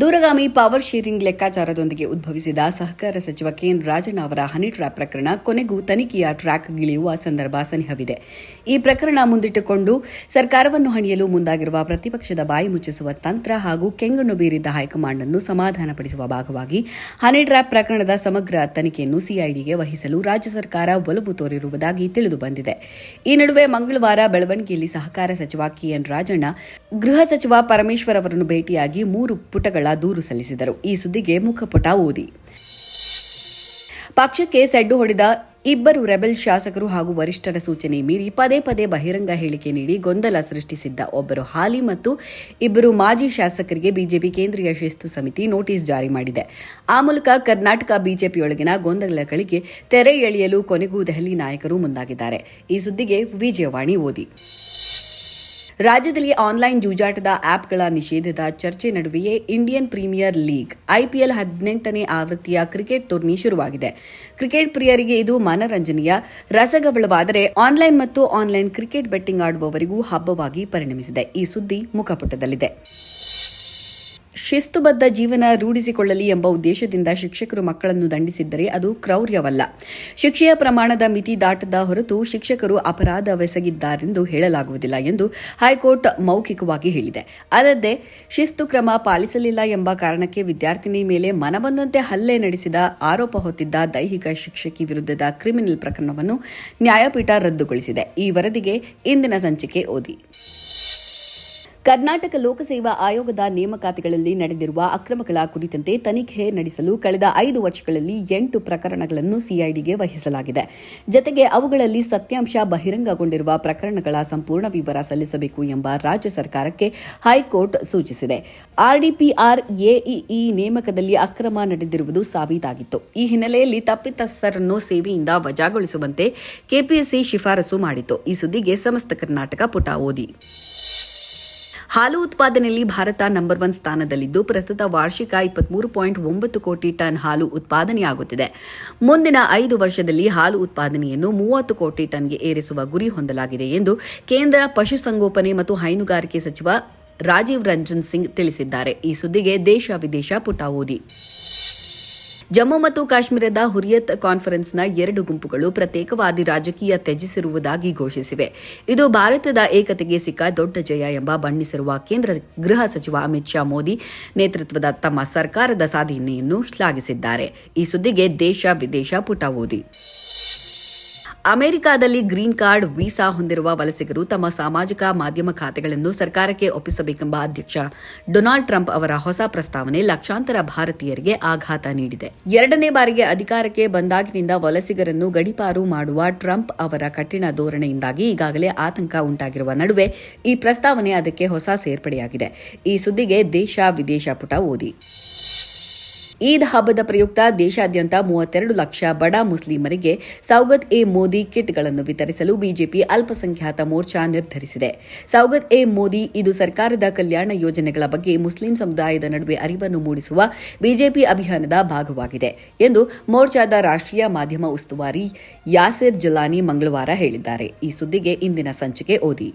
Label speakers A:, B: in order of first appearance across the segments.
A: ದೂರಗಾಮಿ power sharing ಲೆಕ್ಕಾಚಾರದೊಂದಿಗೆ ಉದ್ಭವಿಸಿದ ಸಹಕಾರ ಸಚಿವ K N Rajanna ಅವರ ಹನಿ ಟ್ರ್ಯಾಪ್ ಪ್ರಕರಣ ಕೊನೆಗೂ ತನಿಖೆಯ ಟ್ರ್ಯಾಕ್ ಗಿಳಿಯುವ ಸಂದರ್ಭ ಸನಿಹವಿದೆ. ಈ ಪ್ರಕರಣ ಮುಂದಿಟ್ಟುಕೊಂಡು ಸರ್ಕಾರವನ್ನು ಹಣಿಯಲು ಮುಂದಾಗಿರುವ ಪ್ರತಿಪಕ್ಷದ ಬಾಯಿ ಮುಚ್ಚಿಸುವ ತಂತ್ರ ಹಾಗೂ ಕೆಂಗಣ್ಣು ಬೀರಿದ್ದ ಹೈಕಮಾಂಡ್ ಅನ್ನು ಸಮಾಧಾನಪಡಿಸುವ ಭಾಗವಾಗಿ ಹನಿ ಟ್ರ್ಯಾಪ್ ಪ್ರಕರಣದ ಸಮಗ್ರ ತನಿಖೆಯನ್ನು ಸಿಐಡಿಗೆ ವಹಿಸಲು ರಾಜ್ಯ ಸರ್ಕಾರ ಒಲವು ತೋರಿರುವುದಾಗಿ ತಿಳಿದು ಬಂದಿದೆ. ಈ ನಡುವೆ ಮಂಗಳವಾರ ಬೆಳವಣಿಗೆಯಲ್ಲಿ ಸಹಕಾರ ಸಚಿವ ಕೆಎನ್ ರಾಜಣ್ಣ, ಗೃಹ ಸಚಿವ ಪರಮೇಶ್ವರ್ ಅವರನ್ನು ಭೇಟಿಯಾಗಿ ಮೂರು ಪುಟಗಳ ದೂರು ಸಲ್ಲಿಸಿದರು. ಈ ಸುದ್ದಿಗೆ ಮುಖಪುಟ ಓದಿ. ಪಕ್ಷಕ್ಕೆ ಸೆಡ್ಡು ಹೊಡೆದ ಇಬ್ಬರು ರೆಬೆಲ್ ಶಾಸಕರು ಹಾಗೂ ವರಿಷ್ಠರ ಸೂಚನೆ ಮೀರಿ ಪದೇ ಪದೇ ಬಹಿರಂಗ ಹೇಳಿಕೆ ನೀಡಿ ಗೊಂದಲ ಸೃಷ್ಟಿಸಿದ್ದ ಒಬ್ಬರು ಹಾಲಿ ಮತ್ತು ಇಬ್ಬರು ಮಾಜಿ ಶಾಸಕರಿಗೆ ಬಿಜೆಪಿ ಕೇಂದ್ರೀಯ ಶಿಸ್ತು ಸಮಿತಿ ನೋಟಿಸ್ ಜಾರಿ ಮಾಡಿದೆ. ಆ ಮೂಲಕ ಕರ್ನಾಟಕ ಬಿಜೆಪಿಯೊಳಗಿನ ಗೊಂದಲಗಳಿಗೆ ತೆರೆ ಎಳೆಯಲು ಕೊನೆಗೂ ದೆಹಲಿ ನಾಯಕರು ಮುಂದಾಗಿದ್ದಾರೆ. ಈ ಸುದ್ದಿಗೆ ವಿಜಯವಾಣಿ ಓದಿ. ರಾಜ್ಯದಲ್ಲಿ ಆನ್ಲೈನ್ ಜೂಜಾಟದ ಆಪ್ಗಳ ನಿಷೇಧದ ಚರ್ಚೆ ನಡುವೆಯೇ ಇಂಡಿಯನ್ ಪ್ರೀಮಿಯರ್ ಲೀಗ್ ಐಪಿಎಲ್ ಹದಿನೆಂಟನೇ ಆವೃತ್ತಿಯ ಕ್ರಿಕೆಟ್ ಟೂರ್ನಿ ಶುರುವಾಗಿದೆ. ಕ್ರಿಕೆಟ್ ಪ್ರಿಯರಿಗೆ ಇದು ಮನರಂಜನೆಯ ರಸಗಬಳವಾದರೆ ಆನ್ಲೈನ್ ಮತ್ತು ಆನ್ಲೈನ್ ಕ್ರಿಕೆಟ್ ಬೆಟ್ಟಿಂಗ್ ಆಡುವವರಿಗೂ ಹಬ್ಬವಾಗಿ ಪರಿಣಮಿಸಿದೆ. ಈ ಸುದ್ದಿ ಮುಖಪುಟದಲ್ಲಿದೆ. ಶಿಸ್ತುಬದ್ಧ ಜೀವನ ರೂಢಿಸಿಕೊಳ್ಳಲಿ ಎಂಬ ಉದ್ದೇಶದಿಂದ ಶಿಕ್ಷಕರು ಮಕ್ಕಳನ್ನು ದಂಡಿಸಿದ್ದರೆ ಅದು ಕ್ರೌರ್ಯವಲ್ಲ. ಶಿಕ್ಷೆಯ ಪ್ರಮಾಣದ ಮಿತಿ ದಾಟದ ಹೊರತು ಶಿಕ್ಷಕರು ಅಪರಾಧವೆಸಗಿದ್ದಾರೆಂದು ಹೇಳಲಾಗುವುದಿಲ್ಲ ಎಂದು ಹೈಕೋರ್ಟ್ ಮೌಖಿಕವಾಗಿ ಹೇಳಿದೆ. ಅಲ್ಲದೆ, ಶಿಸ್ತು ಕ್ರಮ ಪಾಲಿಸಲಿಲ್ಲ ಎಂಬ ಕಾರಣಕ್ಕೆ ವಿದ್ಯಾರ್ಥಿನಿ ಮೇಲೆ ಮನಬಂದಂತೆ ಹಲ್ಲೆ ನಡೆಸಿದ ಆರೋಪ ಹೊತ್ತಿದ್ದ ದೈಹಿಕ ಶಿಕ್ಷಕಿ ವಿರುದ್ಧದ ಕ್ರಿಮಿನಲ್ ಪ್ರಕರಣವನ್ನು ನ್ಯಾಯಪೀಠ ರದ್ದುಗೊಳಿಸಿದೆ. ಈ ವರದಿಗೆ ಇಂದಿನ ಸಂಚಿಕೆ ಓದಿ. ಕರ್ನಾಟಕ ಲೋಕಸೇವಾ ಆಯೋಗದ ನೇಮಕಾತಿಗಳಲ್ಲಿ ನಡೆದಿರುವ ಅಕ್ರಮಗಳ ಕುರಿತಂತೆ ತನಿಖೆ ನಡೆಸಲು ಕಳೆದ ಐದು ವರ್ಷಗಳಲ್ಲಿ ಎಂಟು ಪ್ರಕರಣಗಳನ್ನು ಸಿಐಡಿಗೆ ವಹಿಸಲಾಗಿದೆ. ಜತೆಗೆ ಅವುಗಳಲ್ಲಿ ಸತ್ಯಾಂಶ ಬಹಿರಂಗಗೊಂಡಿರುವ ಪ್ರಕರಣಗಳ ಸಂಪೂರ್ಣ ವಿವರ ಸಲ್ಲಿಸಬೇಕು ಎಂಬ ರಾಜ್ಯ ಸರ್ಕಾರಕ್ಕೆ ಹೈಕೋರ್ಟ್ ಸೂಚಿಸಿದೆ. ಆರ್ಡಿಪಿಆರ್ ಎಇಇ ನೇಮಕದಲ್ಲಿ ಅಕ್ರಮ ನಡೆದಿರುವುದು ಸಾಬೀತಾಗಿತ್ತು. ಈ ಹಿನ್ನೆಲೆಯಲ್ಲಿ ತಪ್ಪಿತಸ್ಥರನ್ನು ಸೇವೆಯಿಂದ ವಜಾಗೊಳಿಸುವಂತೆ ಕೆಪಿಎಸ್ಸಿ ಶಿಫಾರಸು ಮಾಡಿತು ಈ ಸುದ್ದಿಗೆ ಸಮಸ್ತ ಕರ್ನಾಟಕ ಪುಟ ಓದಿ. ಹಾಲು ಉತ್ಪಾದನೆಯಲ್ಲಿ ಭಾರತ ನಂಬರ್ ಒನ್ ಸ್ಥಾನದಲ್ಲಿದ್ದು, ಪ್ರಸ್ತುತ ವಾರ್ಷಿಕ ಇಪ್ಪತ್ಮೂರು ಪಾಯಿಂಟ್ ಒಂಬತ್ತು ಕೋಟಿ ಟನ್ ಹಾಲು ಉತ್ಪಾದನೆಯಾಗುತ್ತಿದೆ. ಮುಂದಿನ ಐದು ವರ್ಷದಲ್ಲಿ ಹಾಲು ಉತ್ಪಾದನೆಯನ್ನು ಮೂವತ್ತು ಕೋಟಿ ಟನ್ಗೆ ಏರಿಸುವ ಗುರಿ ಹೊಂದಲಾಗಿದೆ ಎಂದು ಕೇಂದ್ರ ಪಶುಸಂಗೋಪನೆ ಮತ್ತು ಹೈನುಗಾರಿಕೆ ಸಚಿವ ರಾಜೀವ್ ರಂಜನ್ ಸಿಂಗ್ ತಿಳಿಸಿದ್ದಾರೆ. ಈ ಸುದ್ದಿಗೆ ದೇಶ ವಿದೇಶ ಪುಟ ಓದಿ ಜಮ್ಮು ಮತ್ತು ಕಾಶ್ಮೀರದ ಹುರಿಯತ್ ಕಾನ್ಫರೆನ್ಸ್ನ ಎರಡು ಗುಂಪುಗಳು ಪ್ರತ್ಯೇಕವಾದಿ ರಾಜಕೀಯ ತ್ಯಜಿಸಿರುವುದಾಗಿ ಘೋಷಿಸಿವೆ. ಇದು ಭಾರತದ ಏಕತೆಗೆ ಸಿಕ್ಕ ದೊಡ್ಡ ಜಯ ಎಂಬ ಬಣ್ಣಿಸಿರುವ ಕೇಂದ್ರ ಗೃಹ ಸಚಿವ ಅಮಿತ್ ಶಾ ಮೋದಿ ನೇತೃತ್ವದ ತಮ್ಮ ಸರ್ಕಾರದ ಸಾಧನೆಯನ್ನು ಶ್ಲಾಘಿಸಿದ್ದಾರೆ. ಈ ಸುದ್ದಿಗೆ ದೇಶ ವಿದೇಶ ಪುಟ ಓದಿ. ಅಮೆರಿಕಾದಲ್ಲಿ ಗ್ರೀನ್ ಕಾರ್ಡ್, ವೀಸಾ ಹೊಂದಿರುವ ವಲಸಿಗರು ತಮ್ಮ ಸಾಮಾಜಿಕ ಮಾಧ್ಯಮ ಖಾತೆಗಳನ್ನು ಸರ್ಕಾರಕ್ಕೆ ಒಪ್ಪಿಸಬೇಕೆಂಬ ಅಧ್ಯಕ್ಷ ಡೊನಾಲ್ಡ್ ಟ್ರಂಪ್ ಅವರ ಹೊಸ ಪ್ರಸ್ತಾವನೆ ಲಕ್ಷಾಂತರ ಭಾರತೀಯರಿಗೆ ಆಘಾತ ನೀಡಿದೆ. ಎರಡನೇ ಬಾರಿಗೆ ಅಧಿಕಾರಕ್ಕೆ ಬಂದಾಗಿನಿಂದ ವಲಸಿಗರನ್ನು ಗಡಿಪಾರು ಮಾಡುವ ಟ್ರಂಪ್ ಅವರ ಕಠಿಣ ಧೋರಣೆಯಿಂದಾಗಿ ಈಗಾಗಲೇ ಆತಂಕ ಉಂಟಾಗಿರುವ ನಡುವೆ ಈ ಪ್ರಸ್ತಾವನೆ ಅದಕ್ಕೆ ಹೊಸ ಸೇರ್ಪಡೆಯಾಗಿದೆ. ಈ ಸುದ್ದಿಗೆ ದೇಶ ವಿದೇಶ ಪುಟ ಓದಿ. ಈದ್ ಹಬ್ಬದ ಪ್ರಯುಕ್ತ ದೇಶಾದ್ಯಂತ ಮೂವತ್ತೆರಡು ಲಕ್ಷ ಬಡ ಮುಸ್ಲಿಮರಿಗೆ ಸೌಗತ್ ಎ ಮೋದಿ ಕಿಟ್ಗಳನ್ನು ವಿತರಿಸಲು ಬಿಜೆಪಿ ಅಲ್ಪಸಂಖ್ಯಾತ ಮೋರ್ಚಾ ನಿರ್ಧರಿಸಿದೆ. ಸೌಗತ್ ಎ ಮೋದಿ ಇದು ಸರ್ಕಾರದ ಕಲ್ಯಾಣ ಯೋಜನೆಗಳ ಬಗ್ಗೆ ಮುಸ್ಲಿಂ ಸಮುದಾಯದ ನಡುವೆ ಅರಿವನ್ನು ಮೂಡಿಸುವ ಬಿಜೆಪಿ ಅಭಿಯಾನದ ಭಾಗವಾಗಿದೆ ಎಂದು ಮೋರ್ಚಾದ ರಾಷ್ಟ್ರೀಯ ಮಾಧ್ಯಮ ಉಸ್ತುವಾರಿ ಯಾಸಿರ್ ಜಲಾನಿ ಮಂಗಳವಾರ ಹೇಳಿದ್ದಾರೆ. ಈ ಸುದ್ದಿಗೆ ಇಂದಿನ ಸಂಚಿಕೆ ಓದಿ.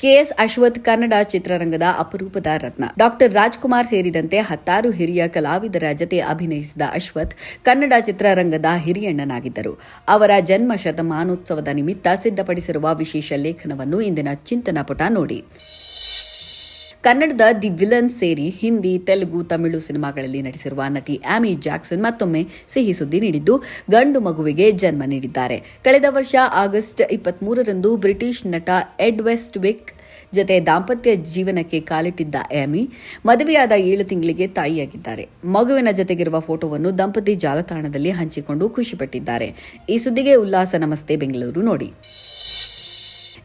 A: ಕೆಎಸ್ ಅಶ್ವಥ್ ಕನ್ನಡ ಚಿತ್ರರಂಗದ ಅಪರೂಪದ ರತ್ನ. ಡಾಕ್ಟರ್ ರಾಜ್ಕುಮಾರ್ ಸೇರಿದಂತೆ ಹತ್ತಾರು ಹಿರಿಯ ಕಲಾವಿದರ ಜತೆ ಅಭಿನಯಿಸಿದ ಅಶ್ವಥ್ ಕನ್ನಡ ಚಿತ್ರರಂಗದ ಹಿರಿಯಣ್ಣನಾಗಿದ್ದರು. ಅವರ ಜನ್ಮ ಶತಮಾನೋತ್ಸವದ ನಿಮಿತ್ತ ಸಿದ್ಧಪಡಿಸಿರುವ ವಿಶೇಷ ಲೇಖನವನ್ನು ಇಂದಿನ ಚಿಂತನ ಪುಟ ನೋಡಿ. ಕನ್ನಡದ ದಿ ವಿಲನ್ ಸೇರಿ ಹಿಂದಿ, ತೆಲುಗು, ತಮಿಳು ಸಿನಿಮಾಗಳಲ್ಲಿ ನಟಿಸಿರುವ ನಟಿ ಆಮಿ ಜಾಕ್ಸನ್ ಮತ್ತೊಮ್ಮೆ ಸಿಹಿ ಸುದ್ದಿ ನೀಡಿದ್ದು, ಗಂಡು ಮಗುವಿಗೆ ಜನ್ಮ ನೀಡಿದ್ದಾರೆ. ಕಳೆದ ವರ್ಷ ಆಗಸ್ಟ್ ಇಪ್ಪತ್ಮೂರರಂದು ಬ್ರಿಟಿಷ್ ನಟ ಎಡ್ವೆಸ್ಟ್ ವಿಕ್ ಜತೆ ದಾಂಪತ್ಯ ಜೀವನಕ್ಕೆ ಕಾಲಿಟ್ಟಿದ್ದ ಆಮಿ, ಮದುವೆಯಾದ ಏಳು ತಿಂಗಳಿಗೆ ತಾಯಿಯಾಗಿದ್ದಾರೆ. ಮಗುವಿನ ಜತೆಗಿರುವ ಫೋಟೋವನ್ನು ದಂಪತಿ ಜಾಲತಾಣದಲ್ಲಿ ಹಂಚಿಕೊಂಡು ಖುಷಿಪಟ್ಟಿದ್ದಾರೆ ಈ ಸುದ್ದಿಗೆ ಉಲ್ಲಾಸ, ನಮಸ್ತೆ, ಬೆಂಗಳೂರು, ನೋಡಿ.